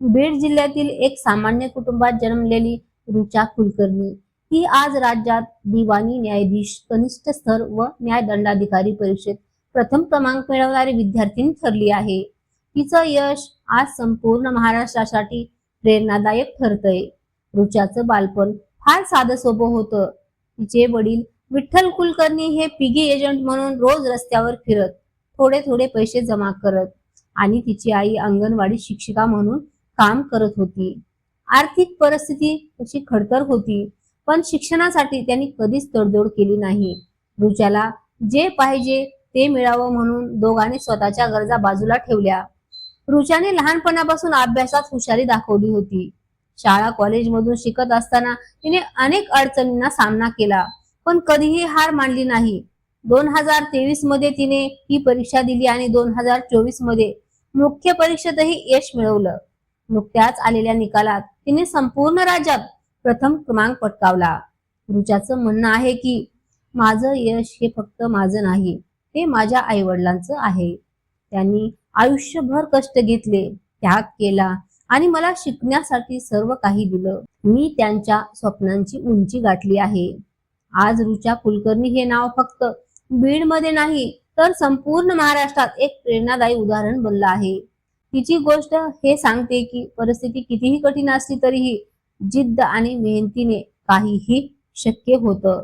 बीड जिल्ह्यातील एक सामान्य कुटुंबात जन्मलेली रुचा कुलकर्णी. ही आज राज्यात दिवाणी न्यायाधीश कनिष्ठ स्तर व न्यायदंडाधिकारी परीक्षेत प्रथम क्रमांक मिळवणारी विद्यार्थिनी ठरली आहे. तिचं यश आज संपूर्ण महाराष्ट्रासाठी प्रेरणादायक ठरतंय. रुचाचं बालपण फार साधं सोपं होतं. तिचे वडील विठ्ठल कुलकर्णी हे पिगी एजंट म्हणून रोज रस्त्यावर फिरत थोडे थोडे पैसे जमा करत आणि तिची आई अंगणवाडी शिक्षिका म्हणून काम करत होती. आर्थिक परिस्थिती तशी खडतर होती पण शिक्षणासाठी त्यांनी कधीच तडजोड केली नाही. रुचाला जे पाहिजे ते मिळावं म्हणून दोघांनी स्वतःच्या गरजा बाजूला ठेवल्या. रुचाने लहानपणापासून अभ्यासात हुशारी दाखवली होती. शाळा कॉलेजमधून शिकत असताना तिने अनेक अडचणींना सामना केला पण कधीही हार मानली नाही. दोन हजार तेवीसमध्ये तिने ही परीक्षा दिली आणि दोन हजार चोवीसमध्ये मुख्य परीक्षेतही यश मिळवलं. नुकत्याच आलेल्या निकालात तिने संपूर्ण राज्यात प्रथम क्रमांक पटकावला. रुचाचं म्हणणं आहे की माझं यश हे फक्त माझं नाही ते माझ्या आई वडिलांचं आहे. त्यांनी आयुष्यभर कष्ट घेतले त्याग केला आणि मला शिकण्यासाठी सर्व काही दिलं. मी त्यांच्या स्वप्नांची उंची गाठली आहे. आज रुचा कुलकर्णी हे नाव फक्त बीडमध्ये नाही तर संपूर्ण महाराष्ट्रात एक प्रेरणादायी उदाहरण बनलं आहे. तिची गोष्ट हे सांगते की परिस्थिती कितीही कठीण असली तरीही जिद्द आणि मेहनतीने काहीही शक्य होतं.